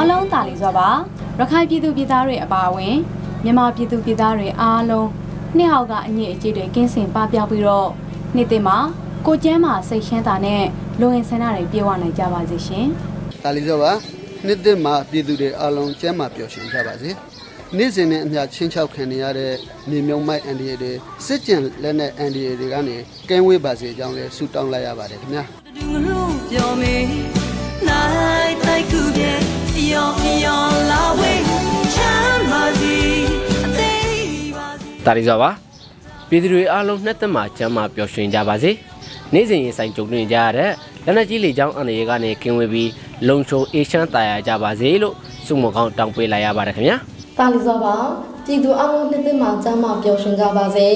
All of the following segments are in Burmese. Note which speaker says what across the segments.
Speaker 1: အားလုံးတာလီစွာပါရခိုင်ပြည်သူပြည်သားတွေအပါအဝင်မြန်မာပြည်သူပြည်သားတွေအားလုံးနှစ်ဟောက်ကအညစ်အကြေးတွေကင်းစင်ပပျောက်ပြီးတော့နေ့တင်မှာကိုကျမ်းမှာစိတ်ရှင်းတာနဲ့လူဝင်ဆန္ဒတွေပြေဝနိုင်ကြပါစေရှင်
Speaker 2: ဒါလေးဆိုပါနှစ်သက်မှာပြည်သူတွေအလုံးကျမ်းမာပျော်ရွှင်ကြပါစေနေ့စဉ်နဲ့အမျှချင်းချောက်ခံနေရတဲ့မြေမြုံမိုက်အန်ဒီတွေစစ်ကျင်လက်နဲ့အန်ဒီတွေကနေကင်းဝေးပါစေကြောင်းလည်းဆုတောင်းလိုက်ရပါတယ်ခင်ဗျာ
Speaker 3: တာလီ
Speaker 4: စွာပါပြည်သူတွေအားလုံးနှစ်သက်မှာကျမ်းမာပျော်ရွှင်ကြပါစေနေ့စဉ်ရင်ဆိုင်ကြုံတွေ့ကြရတဲ့လက်နက်ကြီးလေကြောင်းအန္တရာယ်ကနေကင်းဝေးပြီးလုံခြုံအေးချမ်းသာယာကြပါစေလို့ဆုမကောင်းတောင်းပေးလိုက်ရပါတယ်ခင်ဗျာ
Speaker 5: တာလီစောပါပြည်သူအလုံးနှစ်သိမှာကျမ်းမာပျော်ရွှင်ကြပါစေ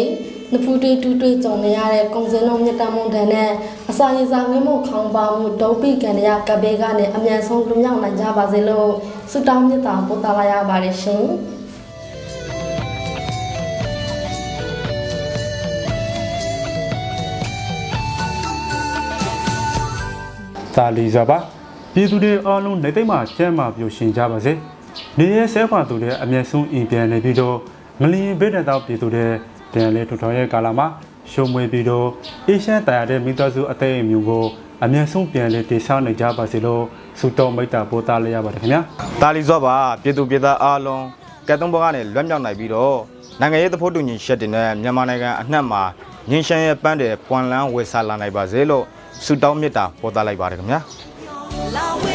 Speaker 5: နဖူးတွေတူးတွေကြုံနေရတဲ့ကုံစင်းတော်မြတ်တမွန်တန်နဲ့အစာရည်စာငွေမို့ခေါင်းပါမှုဒုပိကန်ရကဘေးကနေအမြန်ဆုံးလွမြောက်နိုင်ကြပါစေလို့ဆုတောင်းမြတ်တာပို့သလာရပါတယ်ရှင်
Speaker 6: သာလီစွာပါပြည်သူတွေအားလုံးနေသိမ်းမှာကျမ်းမာပျော်ရွှင်ကြပါစေနေရဲဆဲခွာသူတွေအမျက်ဆုံးအိမ်ပြန်နေပြီးတော့မလျင်ဘေးတဲ့တော့ပြည်သူတွေပြန်လေထူထောင်ရဲ့ကာလမှာရှုံမွေပြီးတော့အေရှန်တရားတဲ့မိသားစုအသိအမျိုးကိုအမျက်ဆုံးပြန်လေတည်ဆောက်နိုင်ကြပါစေလို့ဆုတောင်းမိတ္တာပို့သလိုက်ရပါတယ်ခင်ဗျာ
Speaker 7: တာလီစောပါပြည်သူပြည်သားအားလုံးကဲတုံးဘကနေလွတ်မြောက်နိုင်ပြီးတော့နိုင်ငံရေးသဖို့တူညီရှက်တင်တဲ့မြန်မာနိုင်ငံအနှံ့မှာ ငင်းရှမ်းရဲ့ပန်းတဲ့ပွန်လန်းဝေဆာလာနိုင်ပါစေလို့ဆုတောင်းမေတ္တာပို့သလိုက်ပါတယ်ခင်ဗျာ
Speaker 3: လာဝေ